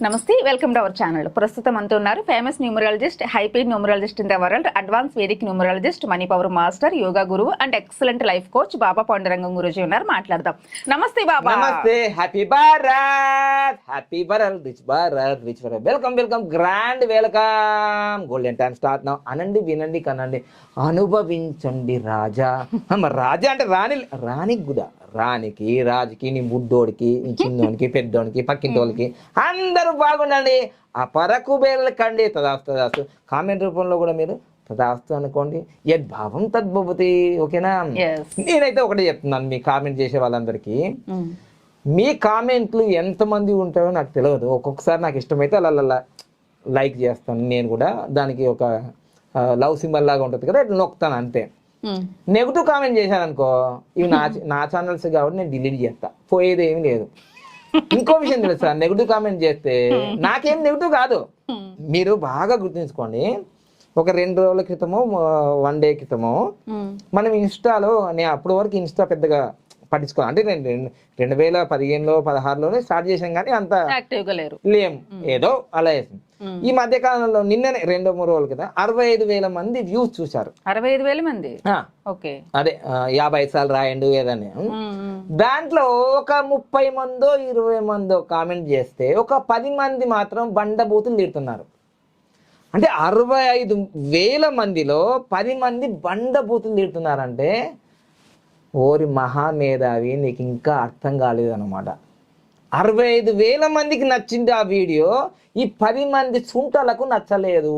నమస్తే welcome to our channel. ప్రస్తుతం అంతా ఉన్నారు famous numerologist హైపీడ్ numerologist in the world advance Vedic numerologist money power master yoga గురువు and excellent life coach Baba Pandurangam Guruji ఉన్నారు. మాట్లాడదాం. Namaste Baba. Namaste happy Bharat! Happy Bharat rich Bharat rich Bharat. Welcome welcome grand welcome! Golden time start నా అనండి వినండి కనండి. అనుభవించండి రాజా. రాజా అంటే రాణి రాణికి కూడా రాణికి రాజుకి నీ బుడ్డోడికి నీ చిన్నోడికి పెద్దోడికి పక్కింటి వాళ్ళకి అందరూ బాగుండండి. ఆ పరకు బేళ్ళకండి తదాస్తు తదాస్తు. కామెంట్ రూపంలో కూడా మీరు తదాస్తు అనుకోండి. యద్భావం తద్భవతి ఓకేనా. నేనైతే ఒకటే చెప్తున్నాను మీ కామెంట్ చేసే వాళ్ళందరికీ. మీ కామెంట్లు ఎంతమంది ఉంటాయో నాకు తెలియదు. ఒక్కొక్కసారి నాకు ఇష్టమైతే అలా అలా లైక్ చేస్తాను. నేను కూడా దానికి ఒక లవ్ సింబల్ లాగా ఉంటుంది కదా ఇట్లా నొక్కుతాను అంతే. నెగిటివ్ కామెంట్ చేశాను అనుకో ఇవి నా నా ఛానల్స్ కాబట్టి నేను డిలీట్ చేస్తా. పోయేది ఏమీ లేదు. ఇంకో విషయం తెలుసా నెగిటివ్ కామెంట్ చేస్తే నాకేం నెగిటివ్ కాదు. మీరు బాగా గుర్తుంచుకోండి. ఒక రెండు రోజుల క్రితమో వన్ డే క్రితమో మనం ఇన్స్టాలో నేను అప్పటి వరకు ఇన్స్టా పెద్దగా పట్టించుకోవాలి అంటే నేను రెండు రెండు వేల పదిహేనులో పదహారులోనే స్టార్ట్ చేశాం కానీ అంత యాక్టివ్గా లేరు. లేం. ఏదో అలా చేసాం ఈ మధ్య కాలంలో నిన్ననే రెండు మూడు రోజుల కదా అరవై ఐదు వేల మంది వ్యూస్ చూశారు. అరవై ఐదు వేల మంది? ఓకే. అదే యాభై సార్లు రాయండు ఏదని దాంట్లో ఒక ముప్పై మందో ఇరవై మందో కామెంట్ చేస్తే ఒక పది మంది మాత్రం బండబూతులు తిడుతున్నారు. అంటే అరవై ఐదు వేల మందిలో పది మంది బండబూతులు తిడుతున్నారంటే ఓరి మహామేధావి నీకు ఇంకా అర్థం కాలేదన్నమాట. అరవై ఐదు వేల మందికి నచ్చింది ఆ వీడియో ఈ పది మంది చుంటలకు నచ్చలేదు.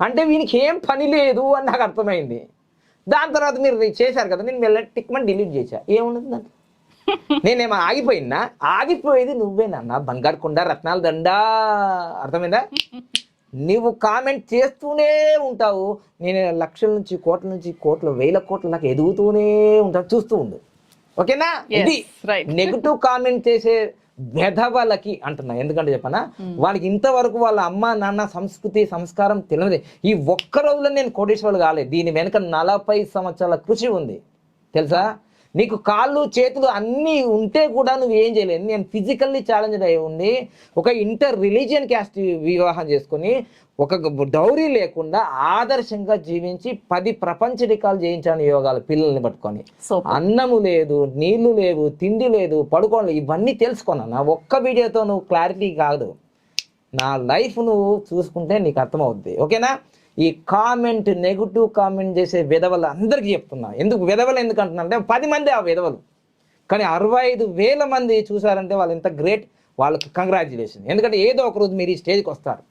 అంటే వీనికి ఏం పని లేదు అని నాకు అర్థమైంది. దాని తర్వాత మీరు చేశారు కదా నేను మెల్ల టిక్మని డిలీట్ చేశా. ఏమున్నది దాంట్లో? నేనేమో ఆగిపోయినా? ఆగిపోయేది నువ్వేనన్నా బంగారు కొండ రత్నాల దండా. అర్థమైందా? నువ్వు కామెంట్ చేస్తూనే ఉంటావు. నేను లక్షల నుంచి కోట్ల నుంచి కోట్ల వేల కోట్ల నాకు ఎదుగుతూనే ఉంటాను చూస్తూ ఉండు. ఓకేనా? ఇది. నెగిటివ్ కామెంట్ చేసే వెధవలకి అంటున్నా. ఎందుకంటే చెప్పనా? వాళ్ళకి ఇంతవరకు వాళ్ళ అమ్మ నాన్న సంస్కృతి సంస్కారం తెలియదు. ఈ ఒక్క రోజులో నేను కోటేశ్వరులు కాలేదు దీని వెనుక నలభై సంవత్సరాల కృషి ఉంది. తెలుసా? నీకు కాళ్ళు చేతులు అన్నీ ఉంటే కూడా నువ్వు ఏం చేయలేదు నేను ఫిజికల్లీ ఛాలెంజ్ అయి ఉండి ఒక ఇంటర్ రిలీజియన్ క్యాస్ట్ వివాహం చేసుకొని ఒక డౌరీ లేకుండా ఆదర్శంగా జీవించి పది ప్రపంచ రికాలు చేయించాను యోగాలు పిల్లల్ని పట్టుకొని. అన్నము లేదు నీళ్ళు లేవు తిండి లేదు పడుకోలేదు ఇవన్నీ తెలుసుకున్నా నా ఒక్క వీడియోతో నువ్వు క్లారిటీ కాదు. నా లైఫ్ నువ్వు చూసుకుంటే నీకు అర్థమవుద్ది. ఓకేనా? ఈ కామెంట్ నెగిటివ్ కామెంట్ చేసే విధవలు అందరికీ చెప్తున్నా. ఎందుకు? విధవలు ఎందుకు అంటున్నారంటే పది మంది ఆ విధవలు. కానీ అరవై ఐదు వేల మంది చూసారంటే వాళ్ళు ఎంత గ్రేట్ వాళ్ళకి కంగ్రాచులేషన్ ఎందుకంటే ఏదో ఒక రోజు మీరు ఈ స్టేజ్కి వస్తారు.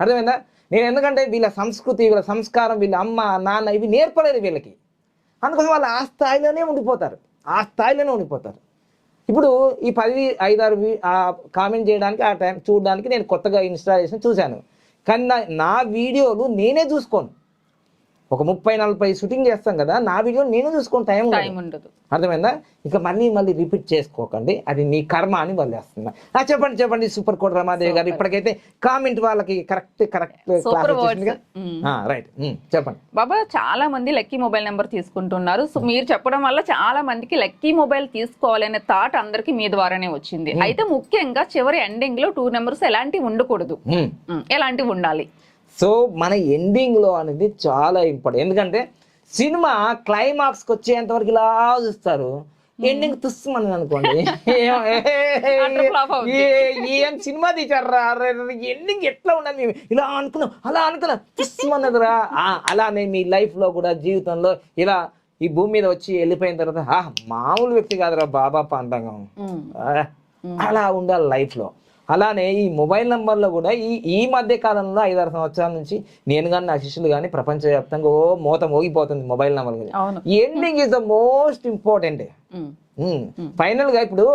అర్థమైందా? నేను ఎందుకంటే వీళ్ళ సంస్కృతి వీళ్ళ సంస్కారం వీళ్ళ అమ్మ నాన్న ఇవి నేర్పలేదు వీళ్ళకి. అందుకోసం వాళ్ళు ఆ స్థాయిలోనే ఉండిపోతారు. ఆ స్థాయిలోనే ఉండిపోతారు. ఇప్పుడు ఈ పది ఐదారు కామెంట్ చేయడానికి ఆ టైం చూడడానికి నేను కొత్తగా ఇన్స్టాల్ చేసి చూశాను. కానీ నా వీడియోలు నేనే చూసుకోను. ఒక ముప్పై నలభై షూటింగ్ చేస్తాం కదా నా వీడియో నేనే చూసుకోను టైం ఉండదు. టైం ఉండదు. అర్థమైందా? ఇక మళ్ళీ మళ్ళీ రిపీట్ చేసుకోకండి. అది నీ కర్మ అని వదిలేస్తున్నా. చెప్పండి చెప్పండి సూపర్ కోట్ రమాదేవి గారు ఇప్పటికైతే కామెంట్ వాళ్ళకి కరెక్ట్ కరెక్ట్. రైట్ చెప్పండి. బాబా చాలా మంది లక్కీ మొబైల్ నెంబర్ తీసుకుంటున్నారు. సో మీరు చెప్పడం వల్ల చాలా మందికి లక్కీ మొబైల్ తీసుకోవాలనే థాట్ అందరికి మీ ద్వారానే వచ్చింది. అయితే ముఖ్యంగా చివరి ఎండింగ్లో టూ నెంబర్స్ ఎలాంటివి ఉండకూడదు. ఎలాంటివి ఉండాలి? సో మన ఎండింగ్లో అనేది చాలా ఇంపార్టెంట్ ఎందుకంటే సినిమా క్లైమాక్స్కి వచ్చేంత వరకు ఇలా చూస్తారు. ఎండింగ్ తుస్సుమని అనుకోండి. ఏం- సినిమా తీసారా ఎండింగ్ ఎట్లా ఉన్నది ఇలా అనుకున్నాం అలా అనుకున్నాం. తుస్సుమన్నదిరా అలానే మీ life లో కూడా జీవితంలో ఇలా ఈ భూమి మీద వచ్చి వెళ్ళిపోయిన తర్వాత మామూలు వ్యక్తి కాదురా బాబా పాండంగం అలా ఉండాలి లైఫ్లో అలానే ఈ మొబైల్ నంబర్లో కూడా ఈ ఈ మధ్య కాలంలో ఐదారు సంవత్సరాల నుంచి నేను కానీ నా శిష్యులు కానీ ప్రపంచవ్యాప్తంగా ఓ మోత మోగిపోతుంది mobile number ending is the most important ఫైనల్గా ఇప్పుడు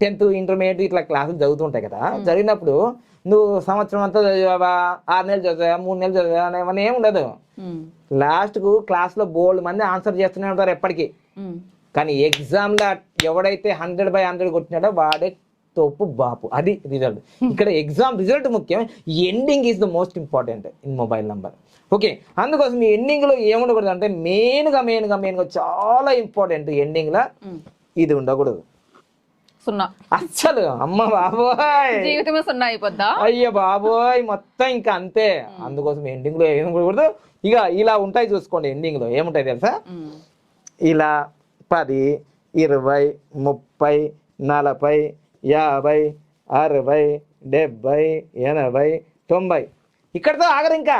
టెన్త్ ఇంటర్మీడియట్ ఇట్లా క్లాసులు చదువుతుంటాయి కదా. జరిగినప్పుడు నువ్వు సంవత్సరం అంతా చదివావా ఆరు నెలలు చదివా మూడు నెలలు చదివా అనేవన్నీ ఏం ఉండదు. లాస్ట్కు క్లాస్లో బోల్డ్ మంది ఆన్సర్ చేస్తూనే ఉంటారు ఎప్పటికీ. కానీ ఎగ్జామ్లో ఎవడైతే హండ్రెడ్ బై హండ్రెడ్ కొట్టినాడో వాడే తోపు బాపు. అది రిజల్ట్ ఇక్కడ ఎగ్జామ్ రిజల్ట్ ముఖ్యం. Ending is the most important in mobile number okay అందుకోసం ఈ ఎండింగ్లో ఏముండకూడదు అంటే మెయిన్గా మెయిన్గా మెయిన్గా చాలా ఇంపార్టెంట్ ఎండింగ్లో ఉమ్. ఇది ఉండకూడదు. సున్నా. అస్సలు. అమ్మ బాబోయ్. జీవితమే సున్నా అయిపోద్దా? అయ్య బాబోయ్. మొత్తం ఇంకా అంతే. అందుకోసం ఎండింగ్లో ఏం కూడదు ఇక ఇలా ఉంటాయి చూసుకోండి ఎండింగ్లో. ఏముంటాయి తెలుసా. ఇలా పది ఇరవై ముప్పై నలభై యాభై అరవై డెబ్బై ఎనభై తొంభై. ఇక్కడతో ఆగరు ఇంకా.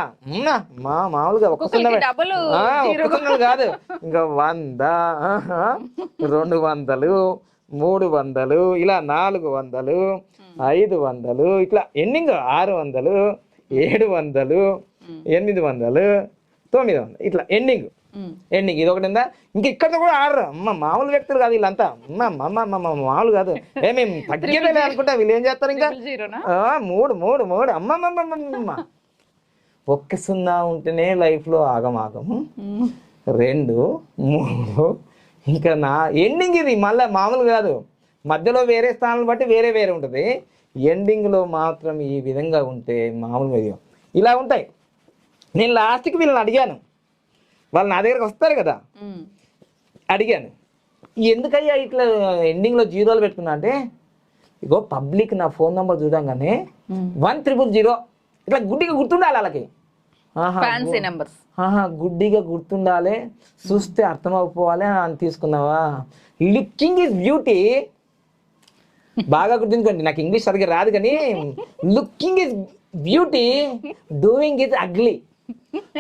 మా మామూలుగా ఒక్క ఒక్కొక్కరికి సున్నా డబుల్ ఆ, ఒక్క సున్నా కాదు. ఇంకా వంద రెండు వందలు మూడు వందలు ఇలా నాలుగు వందలు ఐదు వందలు ఇట్లా ఎండింగ్ ఆరు వందలు ఏడు వందలు ఎనిమిది వందలు తొమ్మిది వందలు ఇట్లా ఎండింగ్. ఎండింగ్ ఇది ఒకటి ఉందా? ఇంక ఇక్కడ కూడా ఆడరు. అమ్మ మామూలు వ్యక్తులు కాదు వీళ్ళంతా. అమ్మ అమ్మ అమ్మ అమ్మ మామూలు కాదు. ఏ మేము తగ్గేదే అనుకుంటా వీళ్ళు ఏం చేస్తారు ఇంకా? మూడు మూడు మూడు. అమ్మ అమ్మ అమ్మ, అమ్మ, అమ్మ. ఒక్క సున్నా ఉంటేనే లైఫ్లో ఆగమాగము ఉమ్. రెండు మూడు. ఇంకా నా ఎండింగ్ ఇది మళ్ళీ మామూలు కాదు. మధ్యలో వేరే స్థానాలను బట్టి వేరే వేరే ఉంటుంది. ఎండింగ్లో మాత్రం ఈ విధంగా ఉంటే మామూలుగా. ఇలా ఉంటాయి. నేను లాస్ట్కి వీళ్ళని అడిగాను. వాళ్ళు నా దగ్గరకు వస్తారు కదా. అడిగాను. ఎందుకయ్యా ఇట్లా ఎండింగ్లో జీరోలు పెట్టుకున్నా అంటే ఇగో పబ్లిక్ నా ఫోన్ నెంబర్ చూడంగానే. వన్ త్రిబుల్ జీరో ఇట్లా గుడ్డిగా గుర్తుండాలి వాళ్ళకి. ఫ్యాన్సీ నెంబర్స్ గుడ్డిగా గుర్తుండాలి. చూస్తే అర్థమైపోవాలి అని తీసుకున్నావా? లుకింగ్ ఇస్ బ్యూటీ బాగా గుర్తుంచుకోండి. నాకు ఇంగ్లీష్ సరిగ్గా రాదు కానీ looking is beauty doing is ugly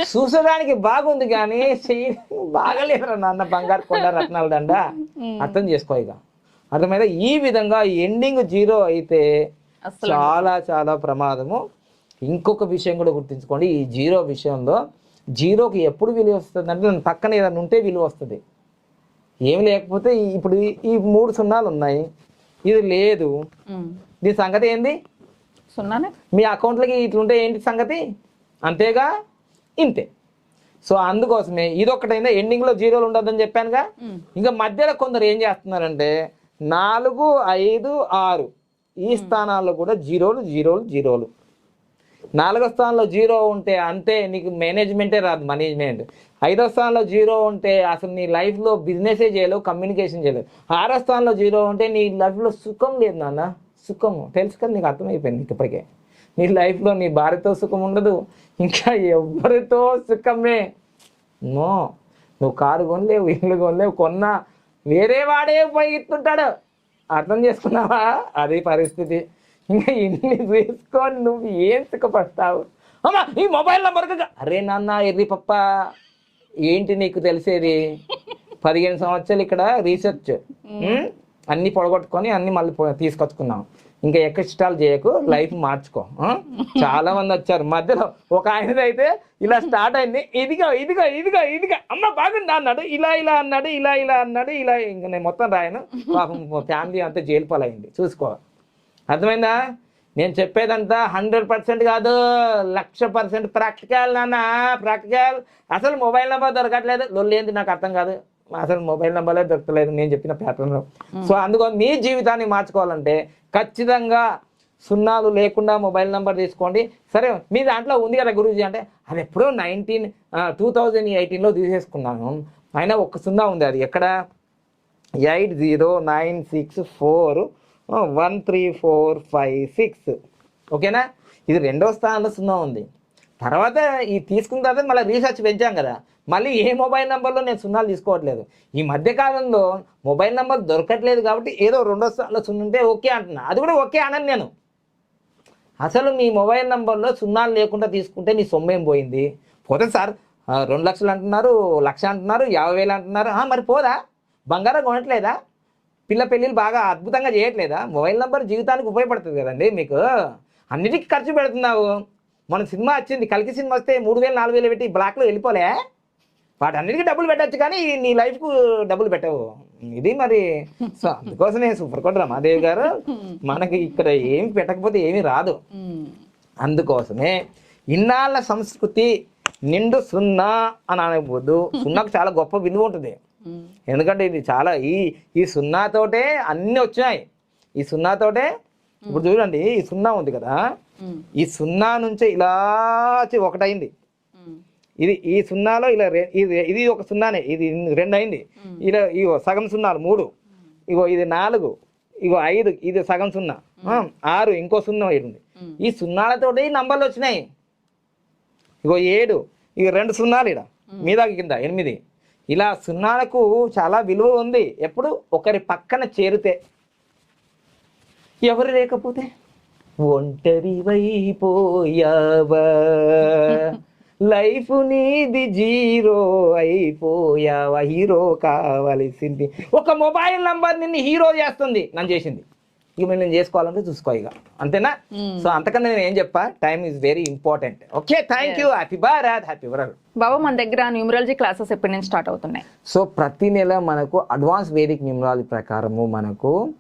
చూసడానికి బాగుంది కానీ బాగలేదురా నాన్న బంగారు కొండ రత్నాల దండ. అర్థం చేసుకో ఇక. అర్థమైతే ఈ విధంగా ఎండింగ్ జీరో అయితే చాలా చాలా ప్రమాదము. ఇంకొక విషయం కూడా గుర్తుంచుకోండి. ఈ జీరో విషయంలో జీరోకి ఎప్పుడు విలువ వస్తుంది అంటే దాని పక్కన ఏదైనా ఉంటే విలువ వస్తుంది. ఏమి లేకపోతే ఇప్పుడు ఈ- మూడు సున్నాలు ఉన్నాయి. ఇది లేదు. దీని సంగతి ఏంది? సున్నానే. మీ అకౌంట్లకి ఇట్లుంటే ఏంటి సంగతి? అంతేగా? ఇంతే. సో అందుకోసమే ఇది ఒకటైనా ఎండింగ్లో జీరోలు ఉండదని చెప్పానుగా. ఇంకా మధ్యలో కొందరు ఏం చేస్తున్నారంటే నాలుగు ఐదు ఆరు ఈ స్థానాల్లో కూడా జీరోలు జీరోలు జీరోలు. నాలుగో స్థానంలో జీరో ఉంటే అంతే నీకు మేనేజ్మెంటే రాదు మేనేజ్మెంట్ ఐదో స్థానంలో జీరో ఉంటే అసలు నీ లైఫ్లో బిజినెసే చేయలేవు కమ్యూనికేషన్ చేయలేవు. ఆరో స్థానంలో జీరో ఉంటే నీ లైఫ్లో సుఖం లేదు నాన్న. సుఖం తెలుసు కదా నీకు అర్థమైపోయింది ఇప్పటికే. నీ లైఫ్లో నీ భార్యతో సుఖం ఉండదు. ఇంకా ఎవరితో సుఖమే? నో. నువ్వు కారు కొనలేవు ఇల్లు కొనలేవు కొన్నా. వేరే వాడే ఉపయోగిస్తుంటాడు. అర్థం చేసుకున్నావా? అది పరిస్థితి. ఇంకా ఇన్ని తీసుకొని నువ్వు ఏం సుఖపడతావు? అమ్మా ఈ మొబైల్ నెంబర్ అరే నాన్న ఎర్రి పప్ప. ఏంటి నీకు తెలిసేది? పదిహేను సంవత్సరాలు ఇక్కడ రీసెర్చ్ అన్ని పొడగొట్టుకొని అన్ని మళ్ళీ తీసుకొచ్చుకున్నాం. ఇంకా ఎక్స్ట్రాలు చేయకు లైఫ్ మార్చుకో. చాలా మంది వచ్చారు. మధ్యలో ఒక ఆయనదైతే ఇలా స్టార్ట్ అయింది. ఇదిగో ఇదిగో ఇదిగో ఇదిగో. అమ్మ బాగుంది అన్నాడు. ఇలా ఇలా అన్నాడు ఇలా ఇలా అన్నాడు ఇలా. ఇంకా నేను మొత్తం రాయను. పాపం ఫ్యామిలీ అంతా జైలు పాలైంది. చూసుకో. అర్థమైందా? నేను చెప్పేదంతా హండ్రెడ్ పర్సెంట్ కాదు. లక్ష పర్సెంట్ ప్రాక్టికల్ నాన్న ప్రాక్టికల్. అసలు మొబైల్ నెంబర్ దొరకట్లేదు. లొల్లేంది నాకు అర్థం కాదు. అసలు మొబైల్ నెంబర్లే దొరకలేదు నేను చెప్పిన ప్యాటర్న్లో. సో అందుకో మీ జీవితాన్ని మార్చుకోవాలంటే ఖచ్చితంగా సున్నాలు లేకుండా మొబైల్ నెంబర్ తీసుకోండి. సరే మీ దాంట్లో ఉంది కదా గురూజీ అంటే అది ఎప్పుడో నైన్టీన్ టూ థౌజండ్ ఎయిటీన్లో తీసేసుకున్నాను. అయినా ఒక సున్నా ఉంది అది. ఎక్కడ? Eight zero nine six four one three four five six. ఓకేనా? ఇది రెండో స్థానంలో సున్నా ఉంది. తర్వాత ఈ తీసుకున్న తర్వాత మళ్ళీ రీసెర్చ్ పెంచాం కదా. మళ్ళీ ఏ మొబైల్ నెంబర్లో నేను సున్నాలు తీసుకోవట్లేదు. ఈ మధ్యకాలంలో మొబైల్ నెంబర్ దొరకట్లేదు కాబట్టి ఏదో రెండో సార్లు సున్నా ఉంటే ఓకే అంటున్నా. అది కూడా ఓకే అనను నేను. అసలు మీ మొబైల్ నెంబర్లో సున్నాలు లేకుండా తీసుకుంటే నీ సొమ్మేం పోయింది? పోతే సార్ రెండు లక్షలు అంటున్నారు లక్ష అంటున్నారు యాభై వేలు అంటున్నారు. మరి పోదా? బంగారం కొనట్లేదా? పిల్ల పెళ్ళిళ్ళు బాగా అద్భుతంగా చేయట్లేదా? మొబైల్ నెంబర్ జీవితానికి ఉపయోగపడుతుంది కదండి మీకు. అన్నిటికీ ఖర్చు పెడుతున్నావు. మన సినిమా వచ్చింది కలికి సినిమా వస్తే మూడు వేలు నాలుగు వేలు పెట్టి బ్లాక్లో వెళ్ళిపోలే? వాటన్నిటికీ డబ్బులు పెట్టచ్చు కానీ నీ లైఫ్కు డబ్బులు పెట్టవు ఇది మరి సో అందుకోసమే సూపర్ కొట్ట రమాదేవి గారు మనకి ఇక్కడ ఏమి పెట్టకపోతే ఏమీ రాదు. అందుకోసమే ఇన్నాళ్ళ సంస్కృతి నిండు సున్నా అని అనకపోద్దు సున్నాకు చాలా గొప్ప విలువ ఉంటుంది. ఎందుకంటే ఇది చాలా ఈ ఈ సున్నాతోటే అన్నీ వచ్చినాయి ఈ సున్నాతోటే ఇప్పుడు చూడండి ఈ సున్నా ఉంది కదా. ఈ సున్నా నుంచే ఇలా ఒకటైంది. ఇది ఈ సున్నాలో ఇలా ఇది ఇది ఒక సున్నానే ఇది రెండు అయింది ఇలా ఇగో సగం సున్నాలు మూడు ఇగో ఇది నాలుగు ఇగో ఐదు ఇది సగం సున్నా. ఆరు ఇంకో సున్నా ఉంది ఈ సున్నాలతోటి నంబర్లు వచ్చినాయి. ఇగో ఏడు ఇక రెండు సున్నాలు ఇడ మీద కింద ఎనిమిది. ఇలా సున్నాలకు చాలా విలువ ఉంది. ఎప్పుడు ఒకరి పక్కన చేరితే ఎవరు లేకపోతే ఒంటరి వైపోయావా లైఫ్ నీది జీరో అయిపోయావా? హీరో కావలసింది. ఒక మొబైల్ నంబర్ నిన్ను హీరో చేస్తుంది. నన్ను చేసింది. ఇక నేను చేసుకోవాలంటే చూసుకో ఇక. అంతేనా? సో అంతకన్నా నేను ఏం చెప్పా? Time is very important. Okay thank you. Happy Bharat happy world Baba మన దగ్గర న్యూమరాలజీ క్లాసెస్ ఎప్పటి నుంచి స్టార్ట్ అవుతున్నాయి? సో ప్రతి నెల మనకు అడ్వాన్స్ వేదిక్ న్యూమరాలజీ ప్రకారము మనకు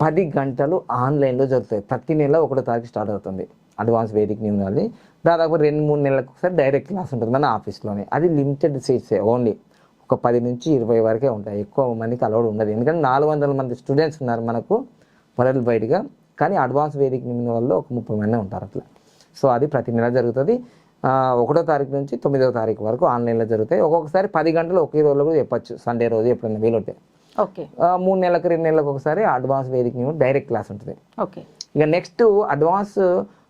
పది గంటలు ఆన్లైన్లో జరుగుతాయి. ప్రతి నెల ఒకటో తారీఖు స్టార్ట్ అవుతుంది. అడ్వాన్స్ వేదిక్ న్యూమరాలజీ దాదాపు రెండు మూడు నెలలకు ఒకసారి డైరెక్ట్ క్లాస్ ఉంటుంది మన ఆఫీస్లోనే. అది లిమిటెడ్ సీట్సే ఓన్లీ ఒక పది నుంచి ఇరవై వరకే ఉంటాయి. ఎక్కువ మందికి అలవాటు ఉండదు. ఎందుకంటే నాలుగు వందల మంది స్టూడెంట్స్ ఉన్నారు మనకు వరల్డ్ వైడ్గా కానీ అడ్వాన్స్ వేదిక్ న్యూమరాల్లో ఒక ముప్పై మంది ఉంటారు అట్లా. సో అది ప్రతి నెల జరుగుతుంది. ఒకటో తారీఖు నుంచి తొమ్మిదవ తారీఖు వరకు ఆన్లైన్లో జరుగుతాయి. ఒక్కొక్కసారి పది గంటలు ఒకే రోజులో కూడా చెప్పొచ్చు. సండే రోజు ఎప్పుడైనా వీలుంటే. ఓకే. మూడు నెలలకు రెండు నెలలకు ఒకసారి అడ్వాన్స్ వేదిక డైరెక్ట్ క్లాస్ ఉంటుంది. ఓకే. ఇక నెక్స్ట్ అడ్వాన్స్